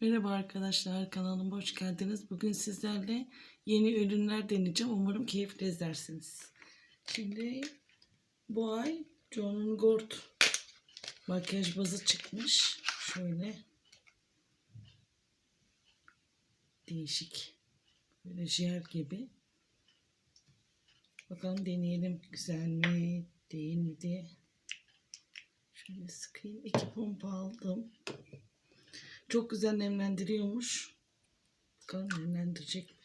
Merhaba arkadaşlar kanalıma hoş geldiniz. Bugün sizlerle yeni ürünler deneyeceğim. Umarım keyifle izlersiniz. Şimdi bu ay John Gord makyaj bazı çıkmış. Şöyle değişik böyle jel gibi. Bakalım deneyelim güzel mi değil mi diye. Şöyle sıkayım. İki pompa aldım. Çok güzel nemlendiriyormuş. Bakalım nemlendirecek mi?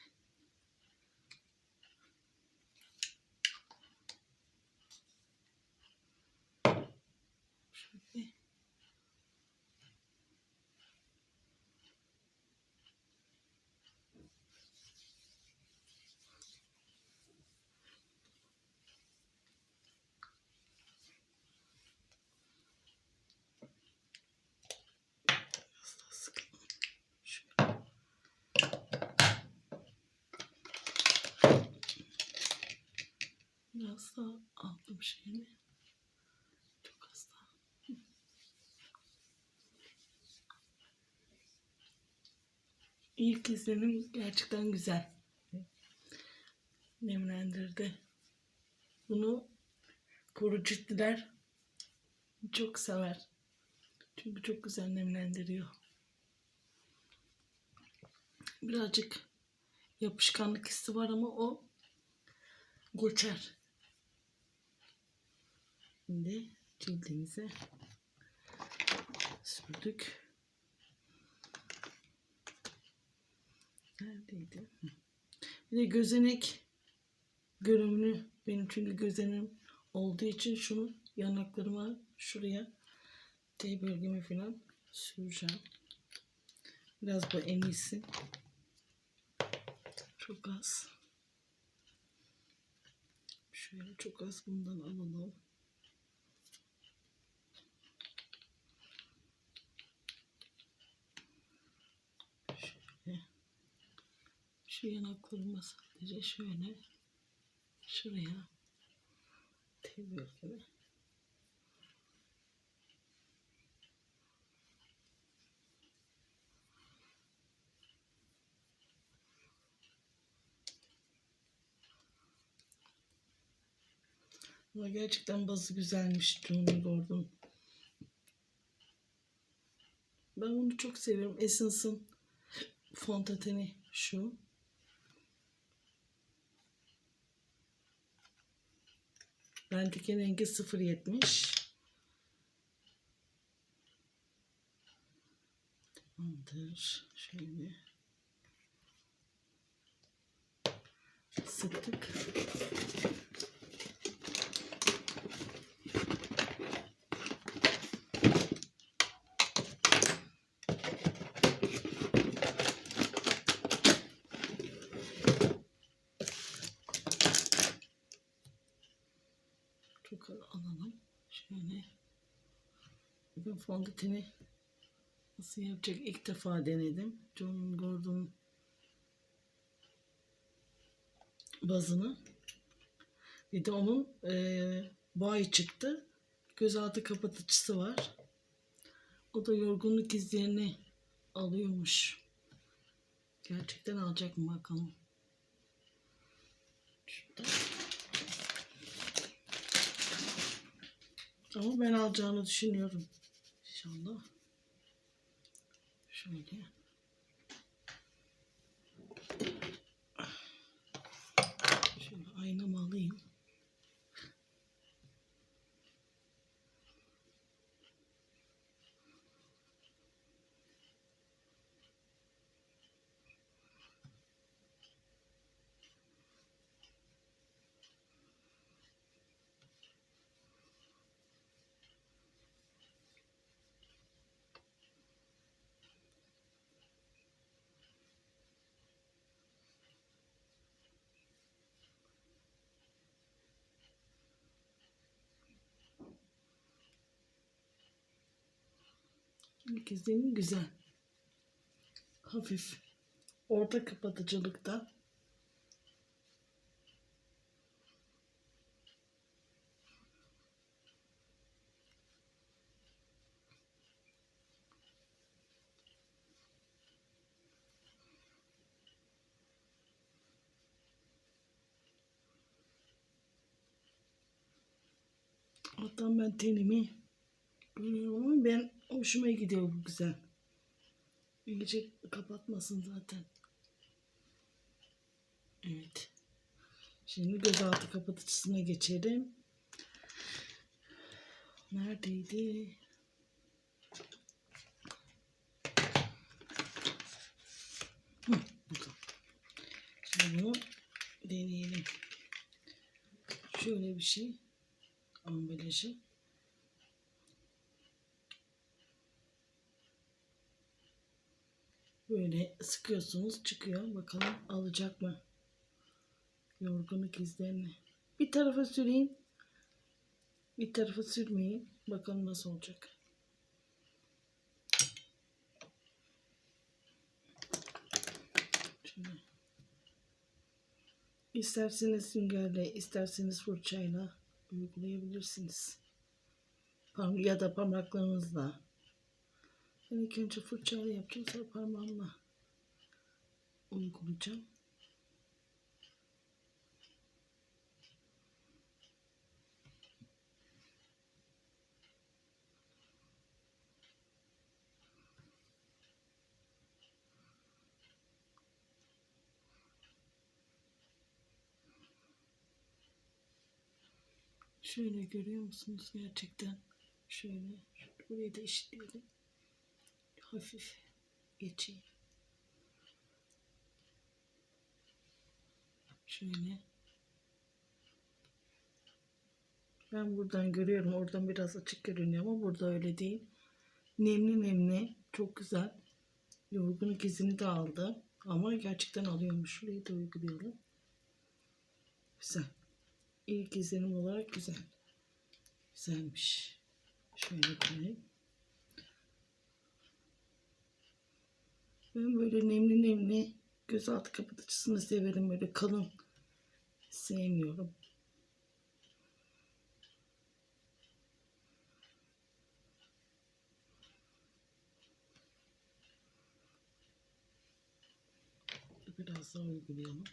Biraz daha aldım şeyini. Çok az daha. İlk izlenim gerçekten güzel. Nemlendirdi. Bunu kuru ciltliler çok sever. Çünkü çok güzel nemlendiriyor. Birazcık yapışkanlık hissi var ama o geçer. Şimdi cildimize sürdük. Neredeydi? Bir de gözenek görünümlü benim çünkü gözenim olduğu için şunu yanaklarıma şuraya T bölgeme falan süreceğim. Biraz bu en iyisi. Çok az. Şöyle çok az bundan alalım. Şöyle. Şu yanaklarıma sadece şöyle şuraya T bölgeme Ama gerçekten bazı güzelmiş Johnny Gordon. Ben bunu çok seviyorum. Essence'ın fontateni şu. Bendeki rengi 0.70. Tamamdır. Şöyle. Sıktık. Çok az alalım. Şöyle. Bugün fondöteni nasıl yapacak ilk defa denedim. John Gordon bazını. Bir de onun eee bay çıktı. Gözaltı kapatıcısı var. O da yorgunluk izlerini alıyormuş. Gerçekten alacak mı bakalım. Şurada. Ama ben alacağını düşünüyorum. İnşallah. Şöyle. Şöyle aynamı alayım. Kemik güzel. Hafif. Orta kapatıcılıkta. Hatta ben tenimi ama ben hoşuma gidiyor bu güzel. İyice kapatmasın zaten. Evet. Şimdi gözaltı kapatıcısına geçelim. Neredeydi? Hı. Şimdi bunu deneyelim. Şöyle bir şey. Ambalajı. Böyle sıkıyorsunuz çıkıyor. Bakalım alacak mı? Yorgunluk izlerini. Bir tarafa süreyim. Bir tarafa sürmeyin. Bakalım nasıl olacak. Şöyle. İsterseniz süngerle, isterseniz fırçayla uygulayabilirsiniz. Ya da parmaklarınızla. Ben ilk önce fırçayla yapacağım sonra parmağımla uygulayacağım. Şöyle görüyor musunuz gerçekten? Şöyle, burayı da eşitleyelim. Hafif geçeyim. Şöyle. Ben buradan görüyorum. Oradan biraz açık görünüyor ama burada öyle değil. Nemli nemli. Çok güzel. Yorgunluk izini de aldı. Ama gerçekten alıyormuş. Şurayı da uyguluyorum. Güzel. İlk izlenim olarak güzel. Güzelmiş. Şöyle koyayım. Ben böyle nemli nemli gözaltı kapatıcısını severim. Böyle kalın sevmiyorum. Biraz daha uygulayalım.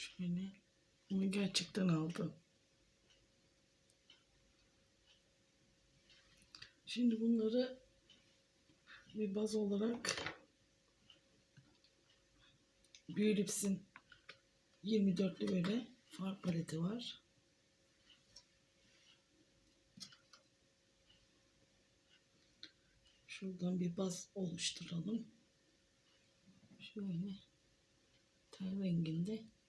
Şöyle. Bunu gerçekten aldım. Şimdi bunları bir baz olarak Beaulips'in 24'lü böyle far paleti var. Şuradan bir baz oluşturalım. Şöyle ten renginde.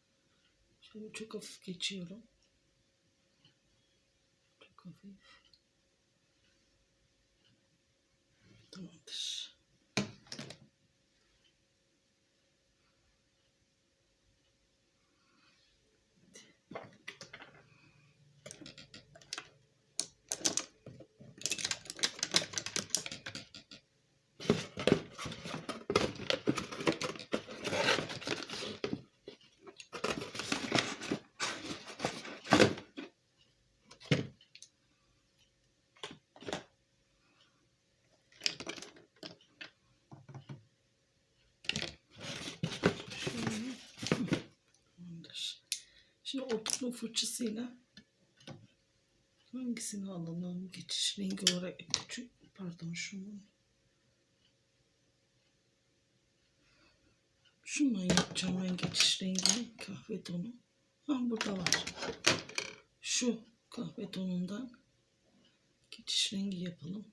Şöyle çok hafif geçiyorum. Çok hafif. Tamamdır. Şöyle. Hı, Tamamdır. Şimdi oturtma fırçasıyla hangisini alalım? Geçiş rengi olarak küçük pardon şunu. Şundan yapacağım ben geçiş rengini kahve tonu. Ha burada var. Şu kahve tonundan geçiş rengi yapalım.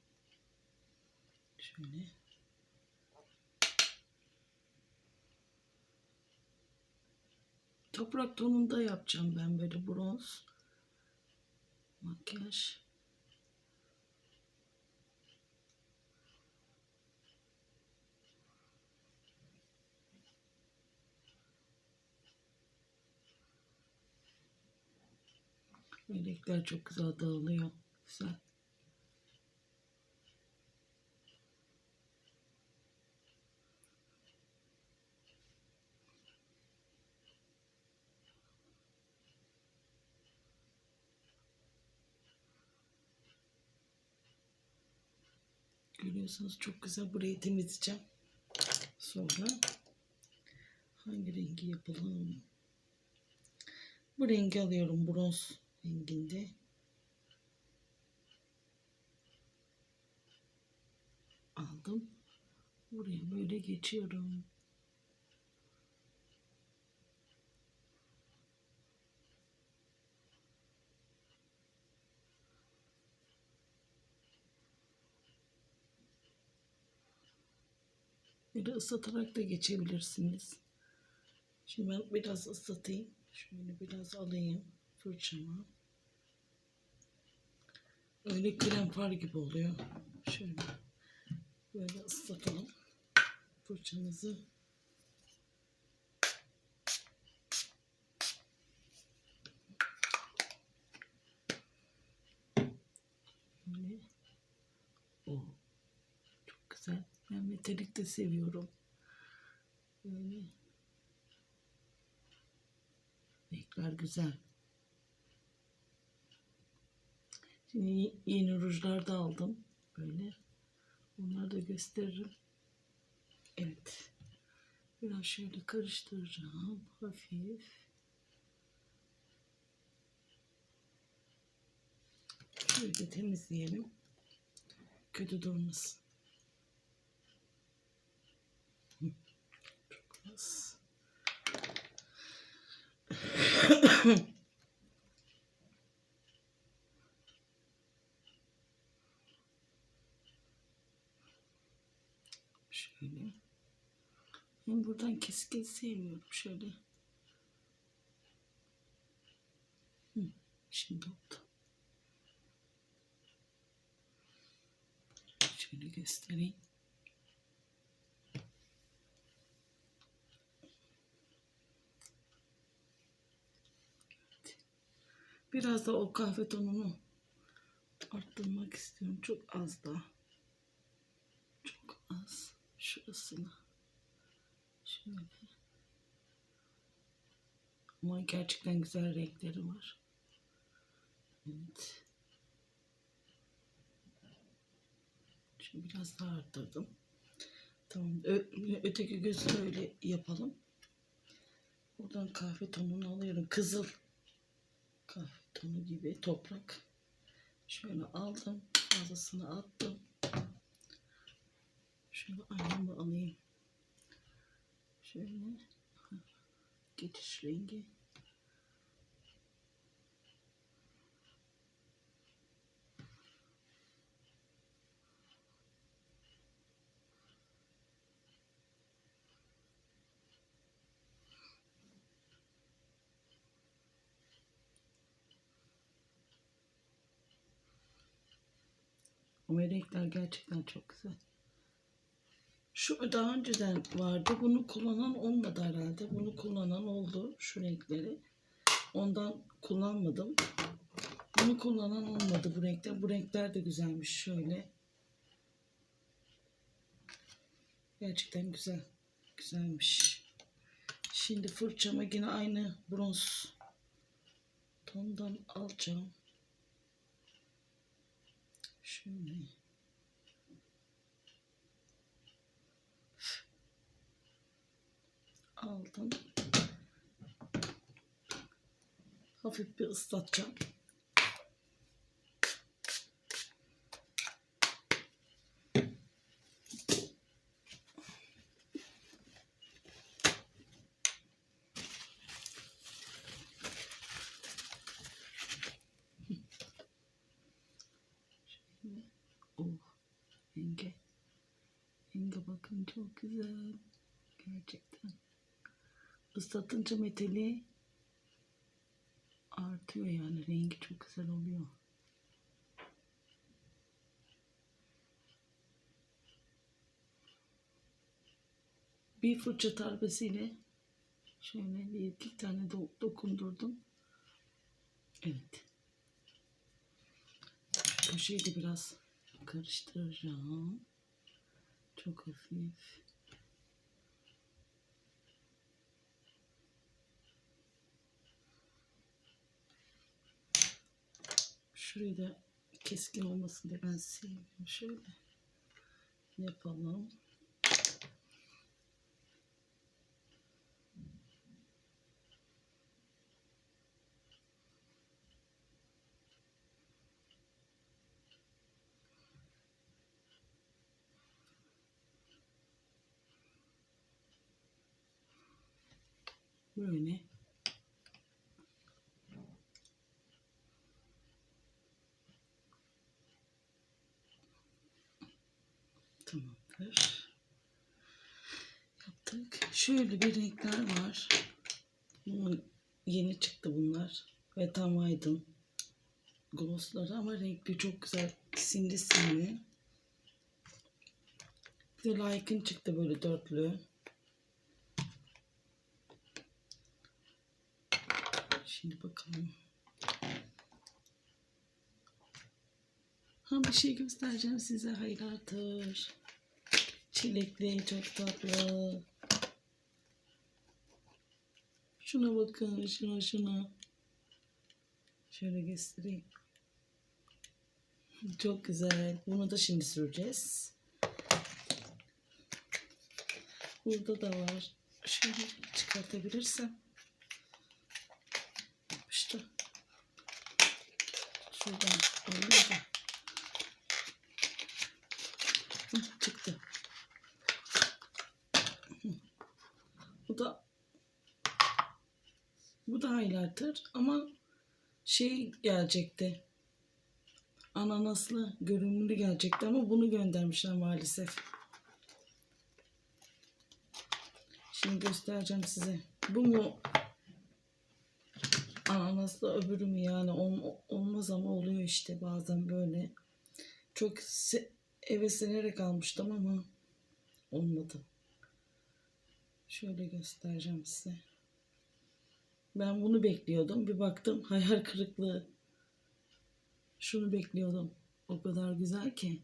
Şöyle. Toprak tonunda yapacağım ben böyle bronz. makyaj. Melekler çok güzel dağılıyor. Güzel. Görüyorsunuz çok güzel. Burayı temizleyeceğim. Sonra hangi rengi yapalım? Bu rengi alıyorum. Bronz renginde. Aldım. Buraya böyle geçiyorum. Böyle ıslatarak da geçebilirsiniz. Şimdi ben biraz ıslatayım. Şöyle biraz alayım fırçamı. Öyle krem far gibi oluyor. Şöyle böyle ıslatalım fırçamızı. Böyle. Oh. Çok güzel. Ben metalik de seviyorum. Böyle. Renkler güzel. Şimdi ye- yeni rujlar da aldım. Böyle. Onları da gösteririm. Evet. Biraz şöyle karıştıracağım. Hafif. Şöyle temizleyelim. Kötü durmasın. Çok az. Şöyle. Ben buradan keskin sevmiyorum. Şöyle. Hı, şimdi oldu. Şöyle göstereyim. Biraz da o kahve tonunu arttırmak istiyorum. Çok az da. Çok az. Şurasına. Şöyle. Ama gerçekten güzel renkleri var. Evet. Şimdi biraz daha arttırdım. Tamam. Ö- öteki gözü öyle yapalım. Buradan kahve tonunu alıyorum. Kızıl tonu gibi toprak. Şöyle aldım. Fazlasını attım. Şöyle aynamı alayım. Şöyle. Geçiş rengi. Ama renkler gerçekten çok güzel. Şu daha önceden vardı. Bunu kullanan olmadı herhalde. Bunu kullanan oldu. Şu renkleri. Ondan kullanmadım. Bunu kullanan olmadı bu renkler. Bu renkler de güzelmiş. Şöyle. Gerçekten güzel. Güzelmiş. Şimdi fırçama yine aynı bronz tondan alacağım. Şöyle. Aldım. Hafif bir ıslatacağım. güzel. Gerçekten. Islatınca metali artıyor yani. Rengi çok güzel oluyor. Bir fırça tarbesiyle şöyle bir iki tane do dokundurdum. Evet. Köşeyi de biraz karıştıracağım. Çok hafif. Şurayı da keskin olmasın diye ben sevmiyorum. Şöyle yapalım. Böyle. Tamamdır. Yaptık. Şöyle bir renkler var. Yeni çıktı bunlar. Ve tam aydın. Glossları ama renkli çok güzel. Simli simli. Bir Like'ın çıktı böyle dörtlü. Şimdi bakalım. Ha bir şey göstereceğim size hayırdır. Çilekli çok tatlı. Şuna bakın şuna şuna. Şöyle göstereyim. Çok güzel. Bunu da şimdi süreceğiz. Burada da var. Şöyle çıkartabilirsem. İşte. Şuradan alayım da. Hı, çıktı. Hı. Bu da bu da highlighter ama şey gelecekti. Ananaslı görünümlü gelecekti ama bunu göndermişler maalesef. Şimdi göstereceğim size. Bu mu ananaslı öbürü mü yani Ol- olmaz ama oluyor işte bazen böyle. Çok heveslenerek almıştım ama olmadı. Şöyle göstereceğim size. Ben bunu bekliyordum. Bir baktım hayal kırıklığı. Şunu bekliyordum. O kadar güzel ki.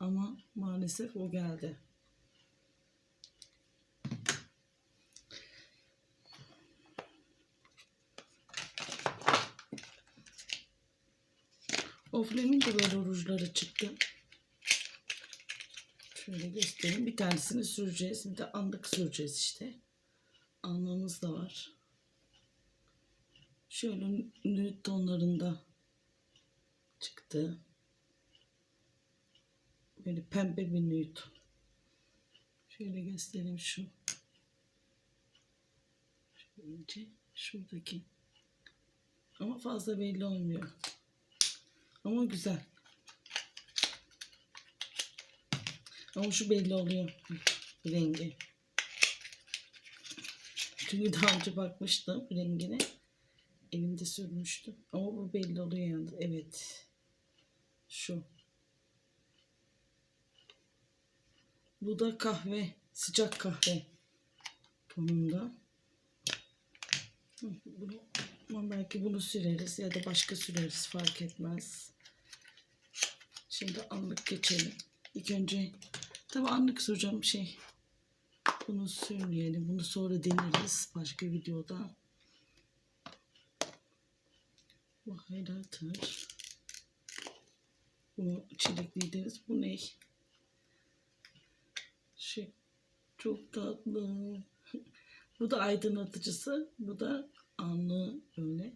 Ama maalesef o geldi. Oflem'in de böyle rujları çıktı. Şöyle göstereyim. Bir tanesini süreceğiz. Bir de anlık süreceğiz işte. Alnımız da var. Şöyle nude tonlarında çıktı. Böyle pembe bir nude. Şöyle göstereyim şu. Şöyle şuradaki. Ama fazla belli olmuyor. Ama güzel. Ama şu belli oluyor rengi. Çünkü daha önce bakmıştım rengine. Elimde sürmüştüm. Ama bu belli oluyor yalnız. Evet. Şu. Bu da kahve. Sıcak kahve. Hı, Bunu, belki bunu süreriz ya da başka süreriz fark etmez. Şimdi anlık geçelim. İlk önce tabi anlık süreceğim şey. Bunu sürmeyelim. Bunu sonra deneriz başka videoda. Bu highlighter. Bunu çilekli deriz. Bu ne? Şey çok tatlı. Bu da aydınlatıcısı. Bu da anlı öyle.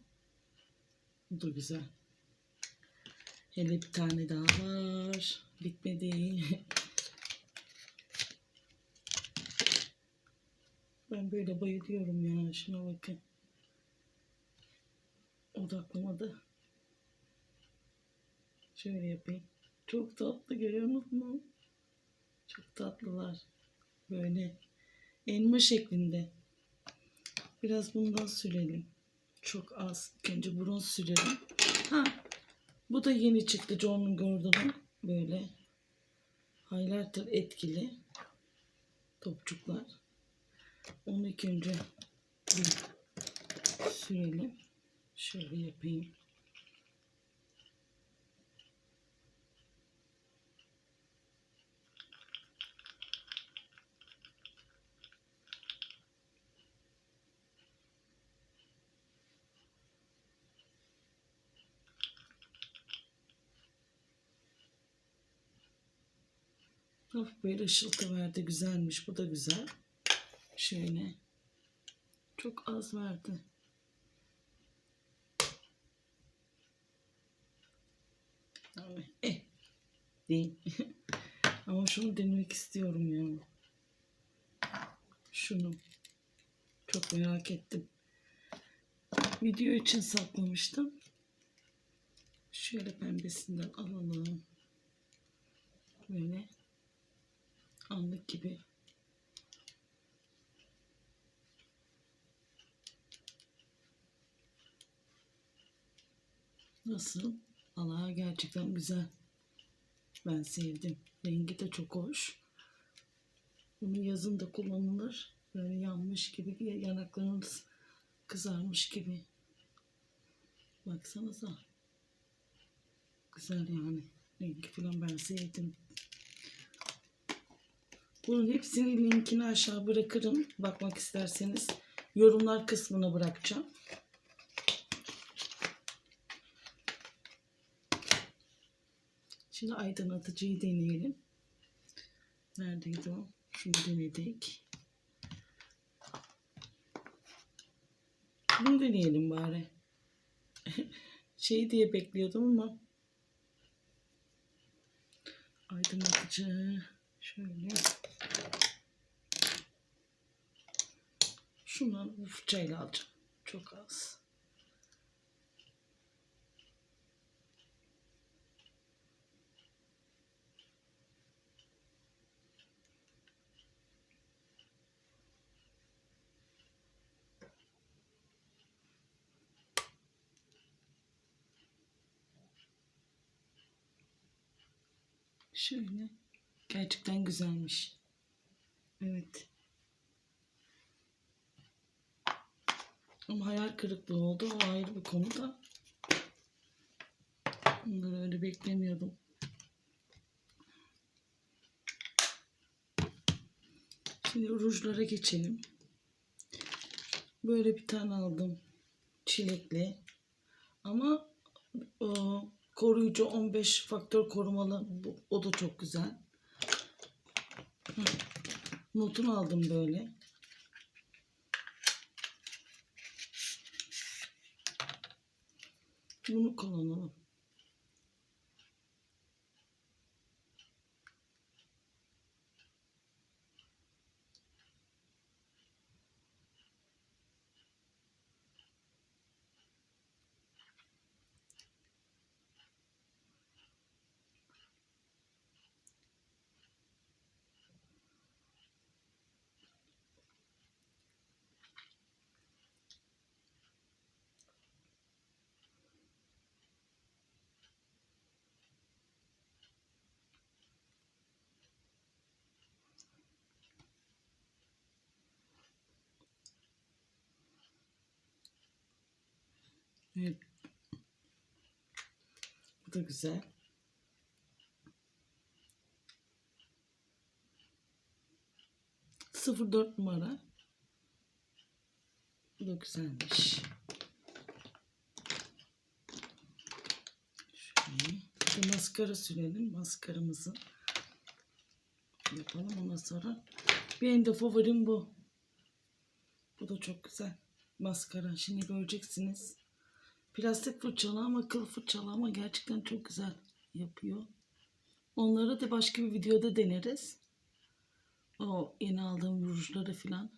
Bu da güzel. Hele bir tane daha var. Bitmedi. Ben böyle bayılıyorum ya. Şuna bakın. Odaklamadı. Şöyle yapayım. Çok tatlı görüyorsunuz mu? Çok tatlılar. Böyle elma şeklinde. Biraz bundan sürelim. Çok az. Önce bronz sürelim. Ha, bu da yeni çıktı John Gordon'un. Böyle highlighter etkili topçuklar. Onu ilk önce bir sürelim. Şöyle yapayım. Hafif böyle ışıltı verdi. Güzelmiş. Bu da güzel. Şöyle. Çok az verdi. Eh. Değil. Ama şunu denemek istiyorum ya. Şunu. Çok merak ettim. Video için saklamıştım. Şöyle pembesinden alalım. Böyle anlık gibi. Nasıl? Allah gerçekten güzel. Ben sevdim. Rengi de çok hoş. Bunu yazın da kullanılır. Böyle yanmış gibi, yanaklarınız kızarmış gibi. Baksanıza. Güzel yani. Rengi falan ben sevdim. Bunun hepsinin linkini aşağı bırakırım. Bakmak isterseniz yorumlar kısmına bırakacağım. Şimdi aydınlatıcıyı deneyelim. Neredeydi o? Şunu denedik. Bunu deneyelim bari. şey diye bekliyordum ama aydınlatıcı şöyle şundan fırçayla alacağım. Çok az. Şöyle. Gerçekten güzelmiş. Evet. Ama hayal kırıklığı oldu. O ayrı bir konu da. Bunları öyle beklemiyordum. Şimdi rujlara geçelim. Böyle bir tane aldım. Çilekli. Ama o, koruyucu 15 faktör korumalı. Bu, o da çok güzel. Notunu aldım böyle. Bunu kullanalım. Evet. Bu da güzel. Sıfır dört numara. Bu da güzelmiş. Şöyle. Maskara sürelim. Maskaramızı yapalım ondan sonra. Benim de favorim bu. Bu da çok güzel. Maskara. Şimdi göreceksiniz. Plastik fırçalı ama kıl fırçalı ama gerçekten çok güzel yapıyor. Onları da başka bir videoda deneriz. O yeni aldığım rujları filan.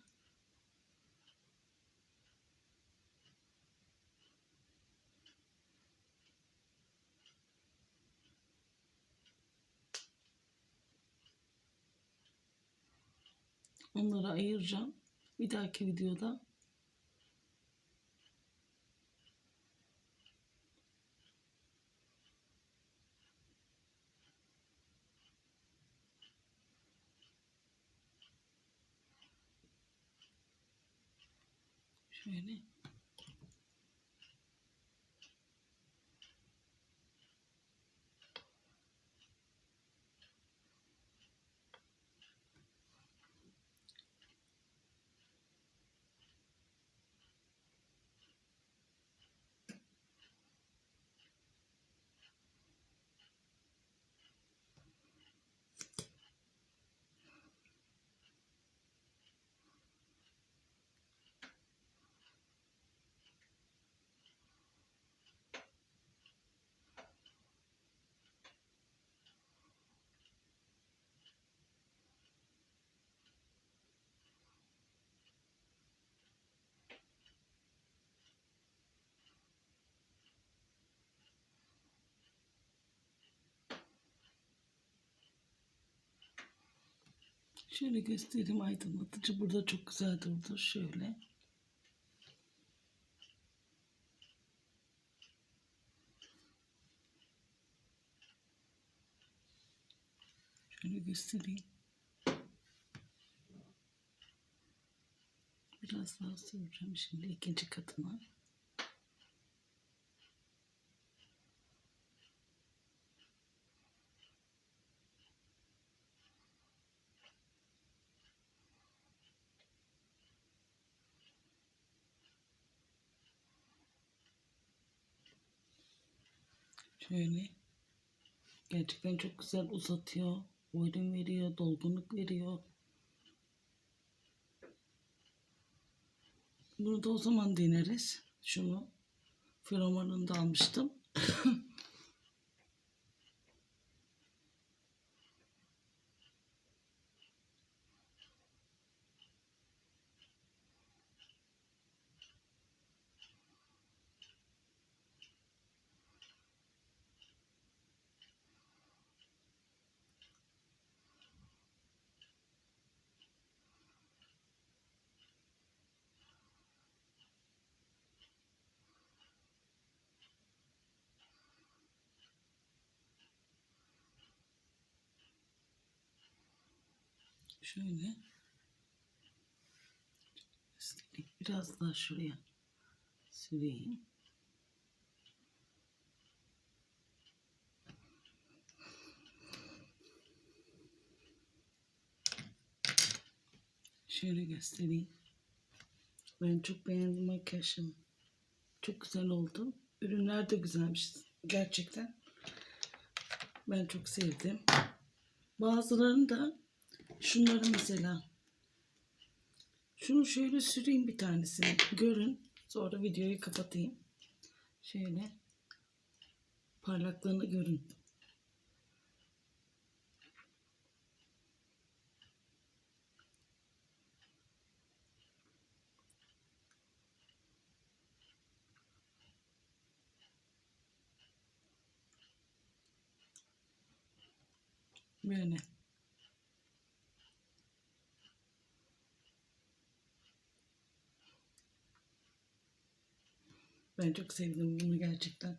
Onları ayıracağım. Bir dahaki videoda Şöyle. Şöyle göstereyim aydınlatıcı. Burada çok güzel durdu. Şöyle. Şöyle göstereyim. Biraz daha süreceğim şimdi ikinci katına. Şöyle. Gerçekten çok güzel uzatıyor. Boyun veriyor, dolgunluk veriyor. Bunu da o zaman deneriz. Şunu feromonunu da almıştım. Şöyle. Biraz daha şuraya süreyim. Şöyle göstereyim. Ben çok beğendim makyajımı. Çok güzel oldu. Ürünler de güzelmiş gerçekten. Ben çok sevdim. Bazılarını da şunları mesela. Şunu şöyle süreyim bir tanesini. Görün. Sonra videoyu kapatayım. Şöyle. Parlaklığını görün. Böyle. Ben çok sevdim bunu gerçekten.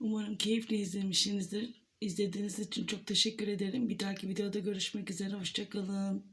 Umarım keyifle izlemişsinizdir. İzlediğiniz için çok teşekkür ederim. Bir dahaki videoda görüşmek üzere. Hoşçakalın.